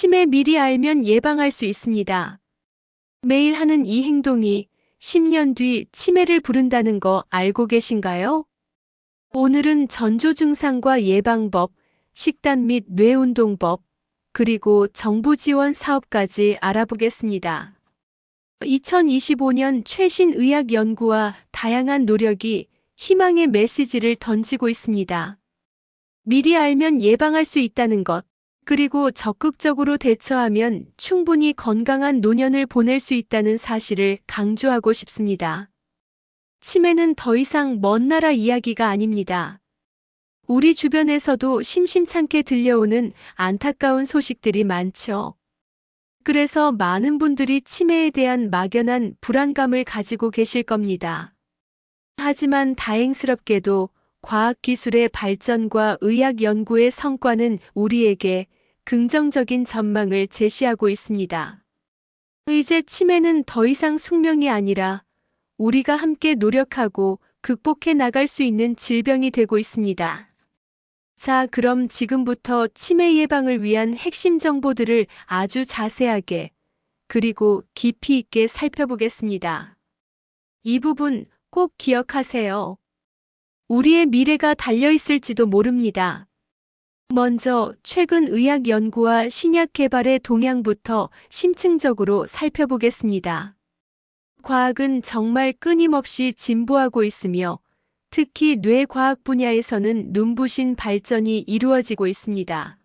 치매 미리 알면 예방할 수 있습니다. 매일 하는 이 행동이 10년 뒤 치매를 부른다는 거 알고 계신가요? 오늘은 전조 증상과 예방법, 식단 및 뇌운동법, 그리고 정부 지원 사업까지 알아보겠습니다. 2025년 최신 의학 연구와 다양한 노력이 희망의 메시지를 던지고 있습니다. 미리 알면 예방할 수 있다는 것, 그리고 적극적으로 대처하면 충분히 건강한 노년을 보낼 수 있다는 사실을 강조하고 싶습니다. 치매는 더 이상 먼 나라 이야기가 아닙니다. 우리 주변에서도 심심찮게 들려오는 안타까운 소식들이 많죠. 그래서 많은 분들이 치매에 대한 막연한 불안감을 가지고 계실 겁니다. 하지만 다행스럽게도 과학기술의 발전과 의학 연구의 성과는 우리에게 긍정적인 전망을 제시하고 있습니다. 이제 치매는 더 이상 숙명이 아니라 우리가 함께 노력하고 극복해 나갈 수 있는 질병이 되고 있습니다. 자, 그럼 지금부터 치매 예방을 위한 핵심 정보들을 아주 자세하게 그리고 깊이 있게 살펴보겠습니다. 이 부분 꼭 기억하세요. 우리의 미래가 달려 있을지도 모릅니다. 먼저 최근 의학 연구와 신약 개발의 동향부터 심층적으로 살펴보겠습니다. 과학은 정말 끊임없이 진보하고 있으며 특히 뇌과학 분야에서는 눈부신 발전이 이루어지고 있습니다.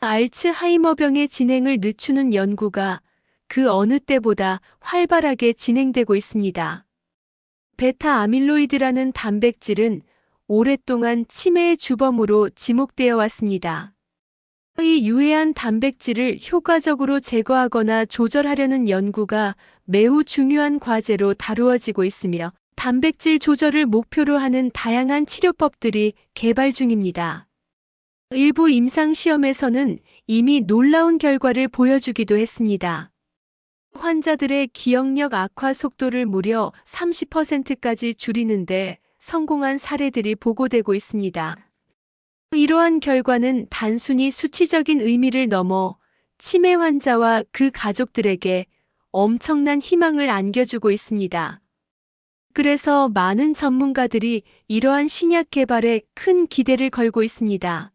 알츠하이머병의 진행을 늦추는 연구가 그 어느 때보다 활발하게 진행되고 있습니다. 베타 아밀로이드라는 단백질은 오랫동안 치매의 주범으로 지목되어 왔습니다. 이 유해한 단백질을 효과적으로 제거하거나 조절하려는 연구가 매우 중요한 과제로 다루어지고 있으며 단백질 조절을 목표로 하는 다양한 치료법들이 개발 중입니다. 일부 임상시험에서는 이미 놀라운 결과를 보여주기도 했습니다. 환자들의 기억력 악화 속도를 무려 30%까지 줄이는데 성공한 사례들이 보고되고 있습니다. 이러한 결과는 단순히 수치적인 의미를 넘어 치매 환자와 그 가족들에게 엄청난 희망을 안겨주고 있습니다. 그래서 많은 전문가들이 이러한 신약 개발에 큰 기대를 걸고 있습니다.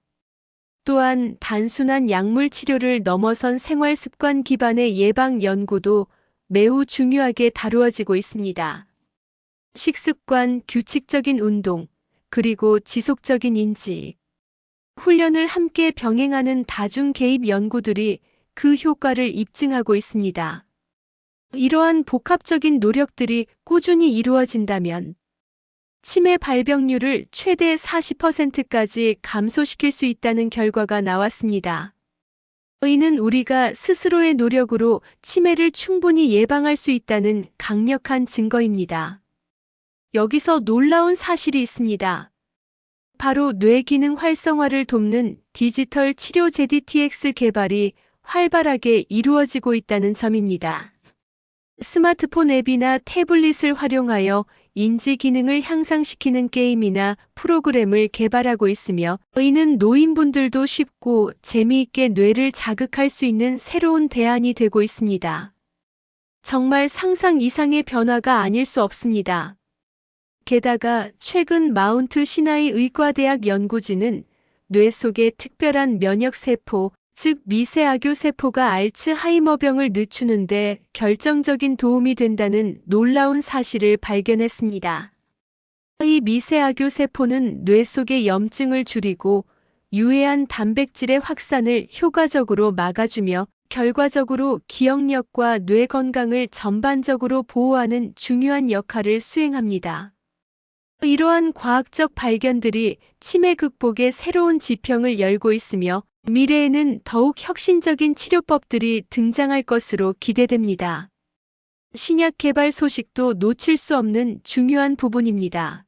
또한 단순한 약물 치료를 넘어선 생활 습관 기반의 예방 연구도 매우 중요하게 다루어지고 있습니다. 식습관, 규칙적인 운동, 그리고 지속적인 인지, 훈련을 함께 병행하는 다중 개입 연구들이 그 효과를 입증하고 있습니다. 이러한 복합적인 노력들이 꾸준히 이루어진다면 치매 발병률을 최대 40%까지 감소시킬 수 있다는 결과가 나왔습니다. 이는 우리가 스스로의 노력으로 치매를 충분히 예방할 수 있다는 강력한 증거입니다. 여기서 놀라운 사실이 있습니다. 바로 뇌기능 활성화를 돕는 디지털 치료 ZDTX 개발이 활발하게 이루어지고 있다는 점입니다. 스마트폰 앱이나 태블릿을 활용하여 인지 기능을 향상시키는 게임이나 프로그램을 개발하고 있으며 이는 노인분들도 쉽고 재미있게 뇌를 자극할 수 있는 새로운 대안이 되고 있습니다. 정말 상상 이상의 변화가 아닐 수 없습니다. 게다가 최근 마운트 시나이 의과대학 연구진은 뇌 속의 특별한 면역세포, 즉 미세아교 세포가 알츠하이머병을 늦추는데 결정적인 도움이 된다는 놀라운 사실을 발견했습니다. 이 미세아교 세포는 뇌 속의 염증을 줄이고 유해한 단백질의 확산을 효과적으로 막아주며 결과적으로 기억력과 뇌 건강을 전반적으로 보호하는 중요한 역할을 수행합니다. 이러한 과학적 발견들이 치매 극복의 새로운 지평을 열고 있으며 미래에는 더욱 혁신적인 치료법들이 등장할 것으로 기대됩니다. 신약 개발 소식도 놓칠 수 없는 중요한 부분입니다.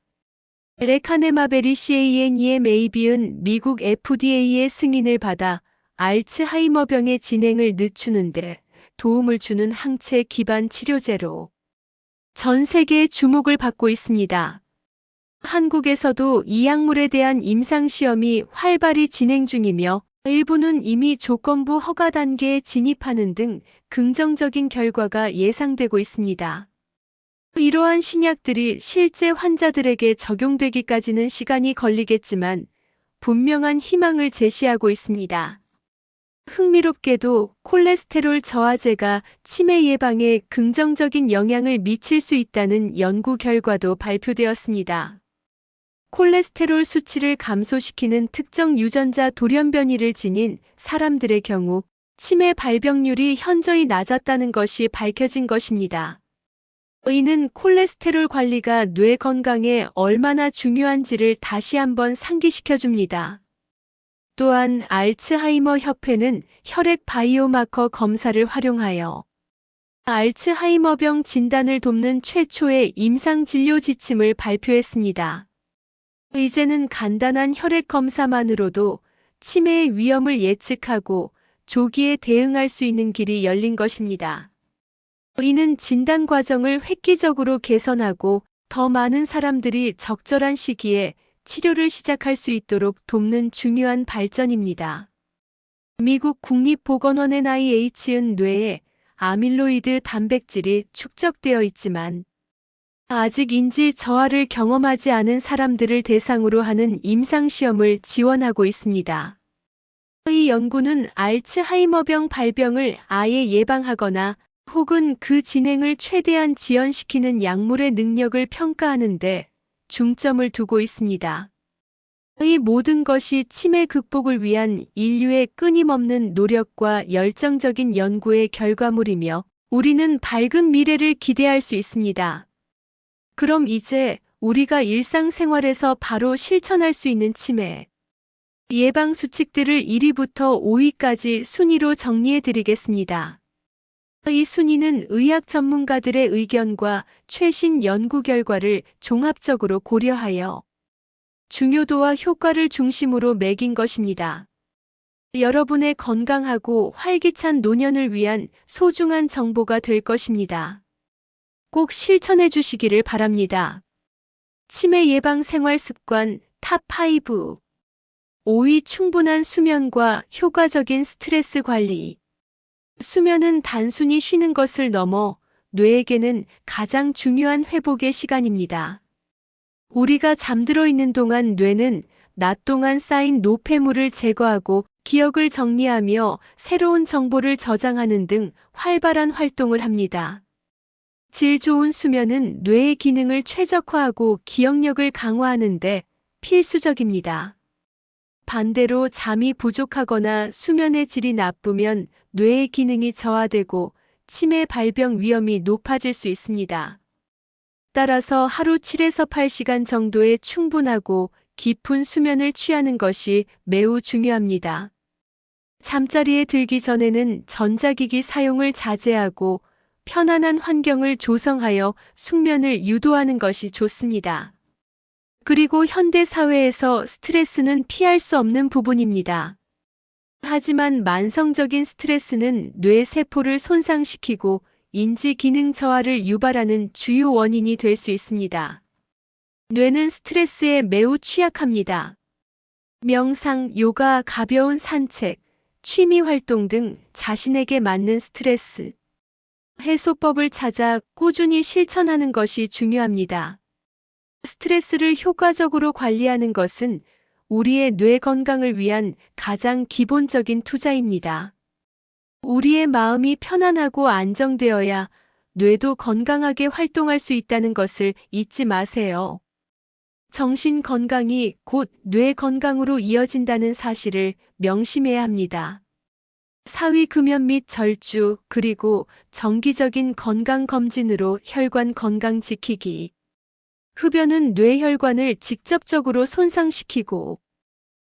레카네마베리 CANEMAB은 미국 FDA의 승인을 받아 알츠하이머병의 진행을 늦추는데 도움을 주는 항체 기반 치료제로 전 세계의 주목을 받고 있습니다. 한국에서도 이 약물에 대한 임상시험이 활발히 진행 중이며 일부는 이미 조건부 허가 단계에 진입하는 등 긍정적인 결과가 예상되고 있습니다. 이러한 신약들이 실제 환자들에게 적용되기까지는 시간이 걸리겠지만 분명한 희망을 제시하고 있습니다. 흥미롭게도 콜레스테롤 저하제가 치매 예방에 긍정적인 영향을 미칠 수 있다는 연구 결과도 발표되었습니다. 콜레스테롤 수치를 감소시키는 특정 유전자 돌연변이를 지닌 사람들의 경우 치매 발병률이 현저히 낮았다는 것이 밝혀진 것입니다. 이는 콜레스테롤 관리가 뇌 건강에 얼마나 중요한지를 다시 한번 상기시켜 줍니다. 또한 알츠하이머 협회는 혈액 바이오마커 검사를 활용하여 알츠하이머병 진단을 돕는 최초의 임상 진료 지침을 발표했습니다. 이제는 간단한 혈액 검사만으로도 치매의 위험을 예측하고 조기에 대응할 수 있는 길이 열린 것입니다. 이는 진단 과정을 획기적으로 개선하고 더 많은 사람들이 적절한 시기에 치료를 시작할 수 있도록 돕는 중요한 발전입니다. 미국 국립보건원 NIH은 뇌에 아밀로이드 단백질이 축적되어 있지만 아직 인지 저하를 경험하지 않은 사람들을 대상으로 하는 임상시험을 지원하고 있습니다. 이 연구는 알츠하이머병 발병을 아예 예방하거나 혹은 그 진행을 최대한 지연시키는 약물의 능력을 평가하는데 중점을 두고 있습니다. 이 모든 것이 치매 극복을 위한 인류의 끊임없는 노력과 열정적인 연구의 결과물이며 우리는 밝은 미래를 기대할 수 있습니다. 그럼 이제 우리가 일상생활에서 바로 실천할 수 있는 치매 예방 수칙들을 1위부터 5위까지 순위로 정리해 드리겠습니다. 이 순위는 의학 전문가들의 의견과 최신 연구 결과를 종합적으로 고려하여 중요도와 효과를 중심으로 매긴 것입니다. 여러분의 건강하고 활기찬 노년을 위한 소중한 정보가 될 것입니다. 꼭 실천해 주시기를 바랍니다. 치매 예방 생활 습관 탑5 5위 충분한 수면과 효과적인 스트레스 관리 수면은 단순히 쉬는 것을 넘어 뇌에게는 가장 중요한 회복의 시간입니다. 우리가 잠들어 있는 동안 뇌는 낮 동안 쌓인 노폐물을 제거하고 기억을 정리하며 새로운 정보를 저장하는 등 활발한 활동을 합니다. 질 좋은 수면은 뇌의 기능을 최적화하고 기억력을 강화하는데 필수적입니다. 반대로 잠이 부족하거나 수면의 질이 나쁘면 뇌의 기능이 저하되고 치매 발병 위험이 높아질 수 있습니다. 따라서 하루 7에서 8시간 정도의 충분하고 깊은 수면을 취하는 것이 매우 중요합니다. 잠자리에 들기 전에는 전자기기 사용을 자제하고 편안한 환경을 조성하여 숙면을 유도하는 것이 좋습니다. 그리고 현대 사회에서 스트레스는 피할 수 없는 부분입니다. 하지만 만성적인 스트레스는 뇌 세포를 손상시키고 인지 기능 저하를 유발하는 주요 원인이 될 수 있습니다. 뇌는 스트레스에 매우 취약합니다. 명상, 요가, 가벼운 산책, 취미 활동 등 자신에게 맞는 스트레스 해소법을 찾아 꾸준히 실천하는 것이 중요합니다. 스트레스를 효과적으로 관리하는 것은 우리의 뇌 건강을 위한 가장 기본적인 투자입니다. 우리의 마음이 편안하고 안정되어야 뇌도 건강하게 활동할 수 있다는 것을 잊지 마세요. 정신 건강이 곧 뇌 건강으로 이어진다는 사실을 명심해야 합니다. 사위 금연 및 절주 그리고 정기적인 건강 검진으로 혈관 건강 지키기. 흡연은 뇌혈관을 직접적으로 손상시키고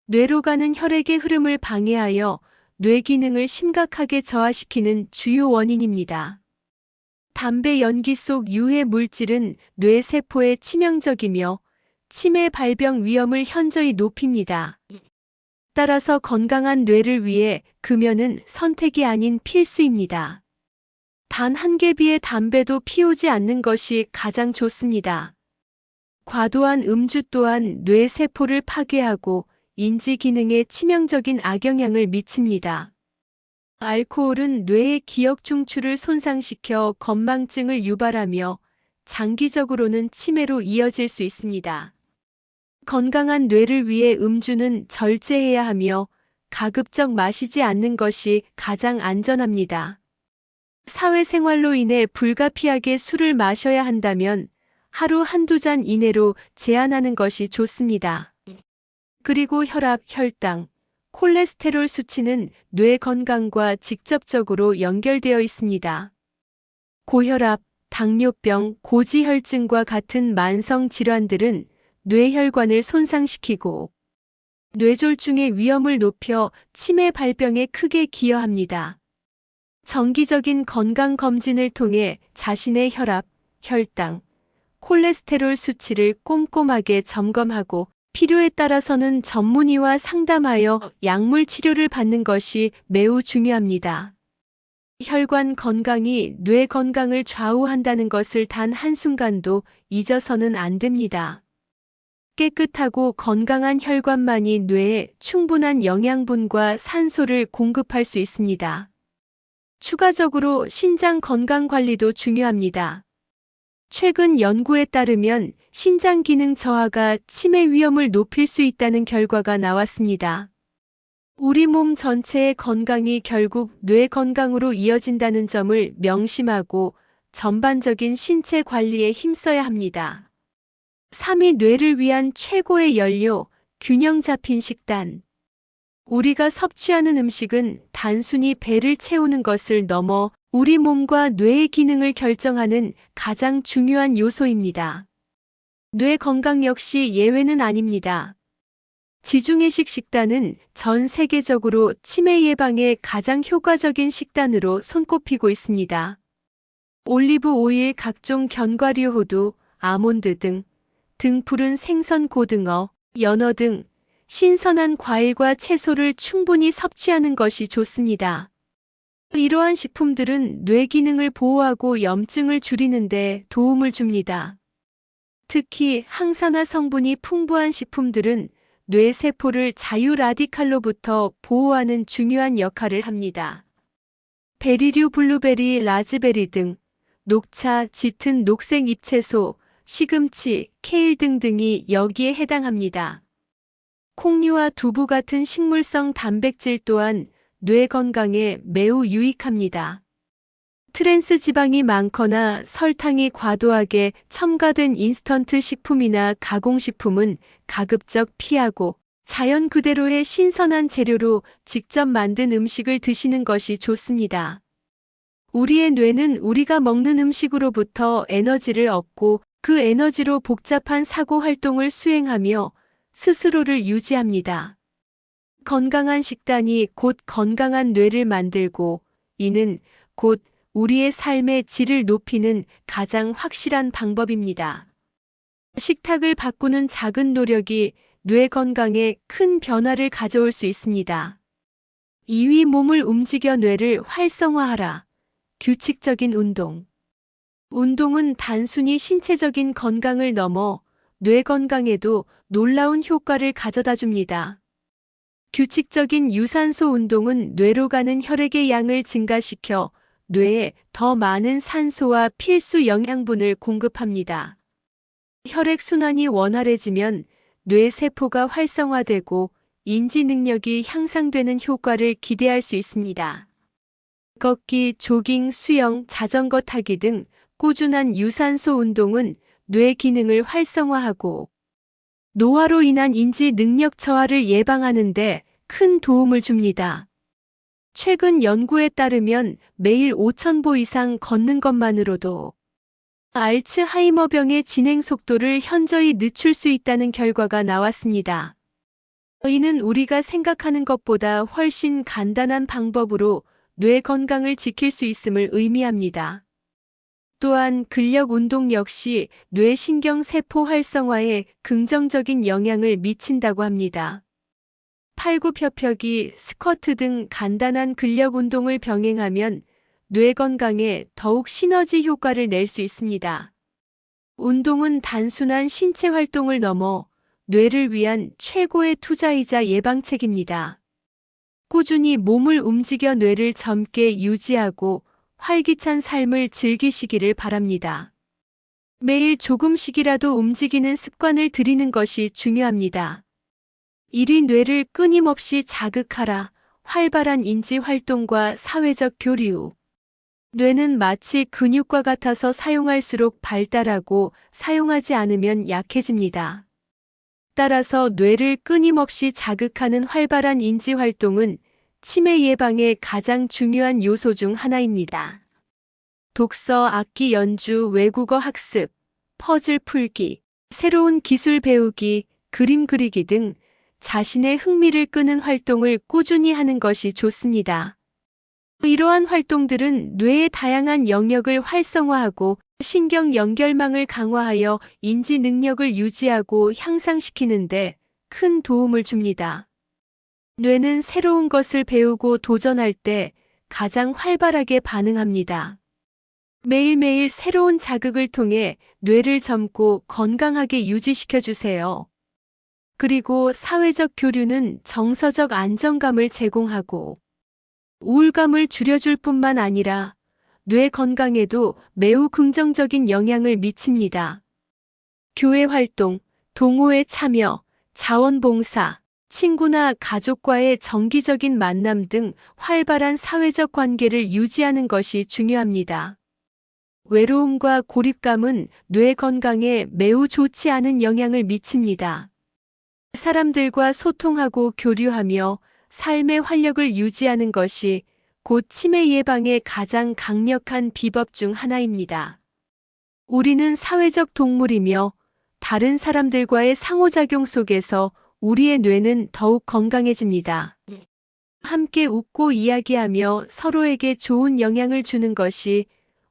뇌로 가는 혈액의 흐름을 방해하여 뇌 기능을 심각하게 저하시키는 주요 원인입니다. 담배 연기 속 유해 물질은 뇌 세포에 치명적이며 치매 발병 위험을 현저히 높입니다. 따라서 건강한 뇌를 위해 금연은 선택이 아닌 필수입니다. 단 한 개비의 담배도 피우지 않는 것이 가장 좋습니다. 과도한 음주 또한 뇌 세포를 파괴하고 인지 기능에 치명적인 악영향을 미칩니다. 알코올은 뇌의 기억 중추를 손상시켜 건망증을 유발하며 장기적으로는 치매로 이어질 수 있습니다. 건강한 뇌를 위해 음주는 절제해야 하며 가급적 마시지 않는 것이 가장 안전합니다. 사회생활로 인해 불가피하게 술을 마셔야 한다면 하루 한두 잔 이내로 제한하는 것이 좋습니다. 그리고 혈압, 혈당, 콜레스테롤 수치는 뇌 건강과 직접적으로 연결되어 있습니다. 고혈압, 당뇨병, 고지혈증과 같은 만성 질환들은 뇌혈관을 손상시키고 뇌졸중의 위험을 높여 치매 발병에 크게 기여합니다. 정기적인 건강 검진을 통해 자신의 혈압, 혈당, 콜레스테롤 수치를 꼼꼼하게 점검하고 필요에 따라서는 전문의와 상담하여 약물 치료를 받는 것이 매우 중요합니다. 혈관 건강이 뇌 건강을 좌우한다는 것을 단 한순간도 잊어서는 안 됩니다. 깨끗하고 건강한 혈관만이 뇌에 충분한 영양분과 산소를 공급할 수 있습니다. 추가적으로 신장 건강 관리도 중요합니다. 최근 연구에 따르면 신장 기능 저하가 치매 위험을 높일 수 있다는 결과가 나왔습니다. 우리 몸 전체의 건강이 결국 뇌 건강으로 이어진다는 점을 명심하고 전반적인 신체 관리에 힘써야 합니다. 3위 뇌를 위한 최고의 연료, 균형 잡힌 식단. 우리가 섭취하는 음식은 단순히 배를 채우는 것을 넘어 우리 몸과 뇌의 기능을 결정하는 가장 중요한 요소입니다. 뇌 건강 역시 예외는 아닙니다. 지중해식 식단은 전 세계적으로 치매 예방에 가장 효과적인 식단으로 손꼽히고 있습니다. 올리브 오일, 각종 견과류 호두, 아몬드 등, 등 푸른 생선 고등어, 연어 등 신선한 과일과 채소를 충분히 섭취하는 것이 좋습니다. 이러한 식품들은 뇌 기능을 보호하고 염증을 줄이는데 도움을 줍니다. 특히 항산화 성분이 풍부한 식품들은 뇌 세포를 자유 라디칼로부터 보호하는 중요한 역할을 합니다. 베리류 블루베리, 라즈베리 등 녹차, 짙은 녹색 잎채소, 시금치, 케일 등등이 여기에 해당합니다. 콩류와 두부 같은 식물성 단백질 또한 뇌 건강에 매우 유익합니다. 트랜스 지방이 많거나 설탕이 과도하게 첨가된 인스턴트 식품이나 가공식품은 가급적 피하고 자연 그대로의 신선한 재료로 직접 만든 음식을 드시는 것이 좋습니다. 우리의 뇌는 우리가 먹는 음식으로부터 에너지를 얻고 그 에너지로 복잡한 사고 활동을 수행하며 스스로를 유지합니다. 건강한 식단이 곧 건강한 뇌를 만들고 이는 곧 우리의 삶의 질을 높이는 가장 확실한 방법입니다. 식탁을 바꾸는 작은 노력이 뇌 건강에 큰 변화를 가져올 수 있습니다. 2위 몸을 움직여 뇌를 활성화하라. 규칙적인 운동. 운동은 단순히 신체적인 건강을 넘어 뇌 건강에도 놀라운 효과를 가져다 줍니다. 규칙적인 유산소 운동은 뇌로 가는 혈액의 양을 증가시켜 뇌에 더 많은 산소와 필수 영양분을 공급합니다. 혈액순환이 원활해지면 뇌 세포가 활성화되고 인지 능력이 향상되는 효과를 기대할 수 있습니다. 걷기, 조깅, 수영, 자전거 타기 등 꾸준한 유산소 운동은 뇌 기능을 활성화하고 노화로 인한 인지 능력 저하를 예방하는 데 큰 도움을 줍니다. 최근 연구에 따르면 매일 5,000보 이상 걷는 것만으로도 알츠하이머병의 진행 속도를 현저히 늦출 수 있다는 결과가 나왔습니다. 이는 우리가 생각하는 것보다 훨씬 간단한 방법으로 뇌 건강을 지킬 수 있음을 의미합니다. 또한 근력 운동 역시 뇌신경 세포 활성화에 긍정적인 영향을 미친다고 합니다. 팔굽혀펴기, 스쿼트 등 간단한 근력 운동을 병행하면 뇌 건강에 더욱 시너지 효과를 낼 수 있습니다. 운동은 단순한 신체 활동을 넘어 뇌를 위한 최고의 투자이자 예방책입니다. 꾸준히 몸을 움직여 뇌를 젊게 유지하고 활기찬 삶을 즐기시기를 바랍니다. 매일 조금씩이라도 움직이는 습관을 들이는 것이 중요합니다. 1위 뇌를 끊임없이 자극하라. 활발한 인지 활동과 사회적 교류. 뇌는 마치 근육과 같아서 사용할수록 발달하고 사용하지 않으면 약해집니다. 따라서 뇌를 끊임없이 자극하는 활발한 인지 활동은 치매 예방의 가장 중요한 요소 중 하나입니다. 독서, 악기 연주, 외국어 학습, 퍼즐 풀기, 새로운 기술 배우기, 그림 그리기 등 자신의 흥미를 끄는 활동을 꾸준히 하는 것이 좋습니다. 이러한 활동들은 뇌의 다양한 영역을 활성화하고 신경 연결망을 강화하여 인지 능력을 유지하고 향상시키는데 큰 도움을 줍니다. 뇌는 새로운 것을 배우고 도전할 때 가장 활발하게 반응합니다. 매일매일 새로운 자극을 통해 뇌를 젊고 건강하게 유지시켜 주세요. 그리고 사회적 교류는 정서적 안정감을 제공하고 우울감을 줄여줄 뿐만 아니라 뇌 건강에도 매우 긍정적인 영향을 미칩니다. 교회 활동, 동호회 참여, 자원봉사, 친구나 가족과의 정기적인 만남 등 활발한 사회적 관계를 유지하는 것이 중요합니다. 외로움과 고립감은 뇌 건강에 매우 좋지 않은 영향을 미칩니다. 사람들과 소통하고 교류하며 삶의 활력을 유지하는 것이 곧 치매 예방의 가장 강력한 비법 중 하나입니다. 우리는 사회적 동물이며 다른 사람들과의 상호작용 속에서 우리의 뇌는 더욱 건강해집니다. 함께 웃고 이야기하며 서로에게 좋은 영향을 주는 것이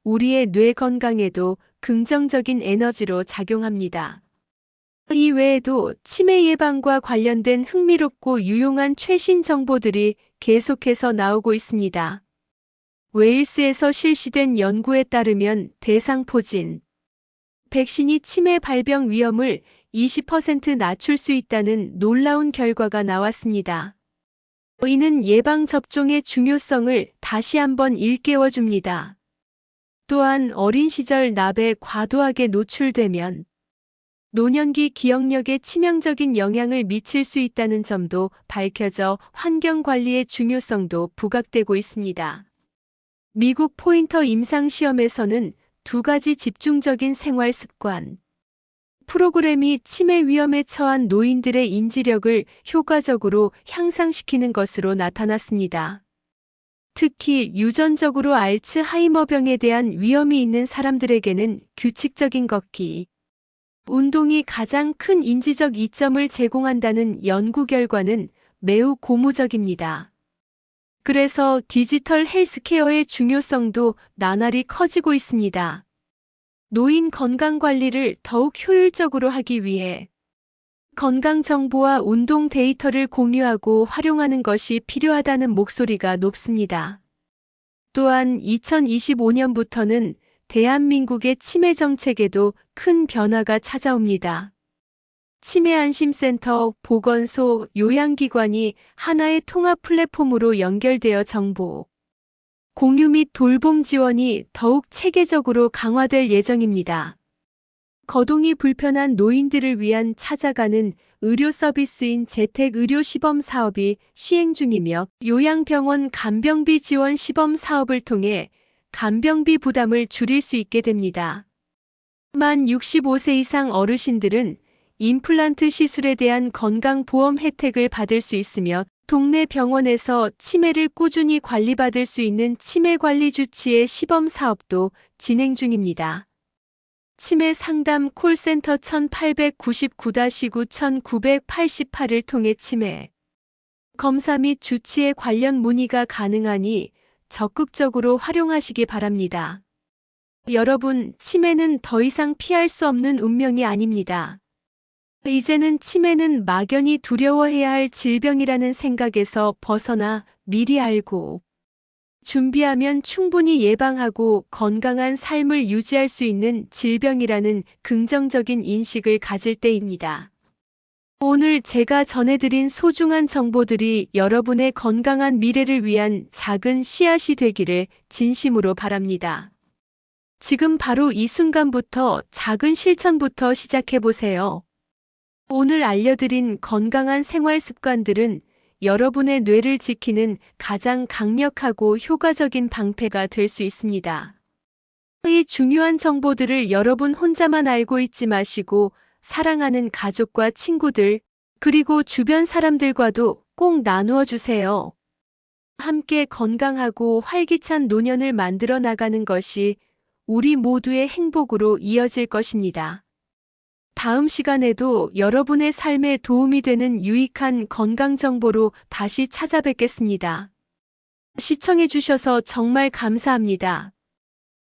우리의 뇌 건강에도 긍정적인 에너지로 작용합니다. 이 외에도 치매 예방과 관련된 흥미롭고 유용한 최신 정보들이 계속해서 나오고 있습니다. 웨일스에서 실시된 연구에 따르면 대상포진, 백신이 치매 발병 위험을 20% 낮출 수 있다는 놀라운 결과가 나왔습니다. 이는 예방접종의 중요성을 다시 한번 일깨워 줍니다. 또한 어린 시절 납에 과도하게 노출되면 노년기 기억력에 치명적인 영향을 미칠 수 있다는 점도 밝혀져 환경 관리의 중요성도 부각되고 있습니다. 미국 포인터 임상시험에서는 두 가지 집중적인 생활 습관, 프로그램이 치매 위험에 처한 노인들의 인지력을 효과적으로 향상시키는 것으로 나타났습니다. 특히 유전적으로 알츠하이머병에 대한 위험이 있는 사람들에게는 규칙적인 걷기, 운동이 가장 큰 인지적 이점을 제공한다는 연구 결과는 매우 고무적입니다. 그래서 디지털 헬스케어의 중요성도 나날이 커지고 있습니다. 노인 건강 관리를 더욱 효율적으로 하기 위해 건강 정보와 운동 데이터를 공유하고 활용하는 것이 필요하다는 목소리가 높습니다. 또한 2025년부터는 대한민국의 치매 정책에도 큰 변화가 찾아옵니다. 치매안심센터, 보건소, 요양기관이 하나의 통합 플랫폼으로 연결되어 정보, 공유 및 돌봄 지원이 더욱 체계적으로 강화될 예정입니다. 거동이 불편한 노인들을 위한 찾아가는 의료 서비스인 재택 의료 시범 사업이 시행 중이며 요양병원 간병비 지원 시범 사업을 통해 간병비 부담을 줄일 수 있게 됩니다. 만 65세 이상 어르신들은 임플란트 시술에 대한 건강보험 혜택을 받을 수 있으며 동네 병원에서 치매를 꾸준히 관리받을 수 있는 치매 관리 주치의 시범 사업도 진행 중입니다. 치매 상담 콜센터 1899-9-9988을 통해 치매 검사 및 주치의 관련 문의가 가능하니 적극적으로 활용하시기 바랍니다. 여러분, 치매는 더 이상 피할 수 없는 운명이 아닙니다. 이제는 치매는 막연히 두려워해야 할 질병이라는 생각에서 벗어나 미리 알고 준비하면 충분히 예방하고 건강한 삶을 유지할 수 있는 질병이라는 긍정적인 인식을 가질 때입니다. 오늘 제가 전해드린 소중한 정보들이 여러분의 건강한 미래를 위한 작은 씨앗이 되기를 진심으로 바랍니다. 지금 바로 이 순간부터 작은 실천부터 시작해보세요. 오늘 알려드린 건강한 생활 습관들은 여러분의 뇌를 지키는 가장 강력하고 효과적인 방패가 될 수 있습니다. 이 중요한 정보들을 여러분 혼자만 알고 있지 마시고 사랑하는 가족과 친구들, 그리고 주변 사람들과도 꼭 나누어 주세요. 함께 건강하고 활기찬 노년을 만들어 나가는 것이 우리 모두의 행복으로 이어질 것입니다. 다음 시간에도 여러분의 삶에 도움이 되는 유익한 건강 정보로 다시 찾아뵙겠습니다. 시청해 주셔서 정말 감사합니다.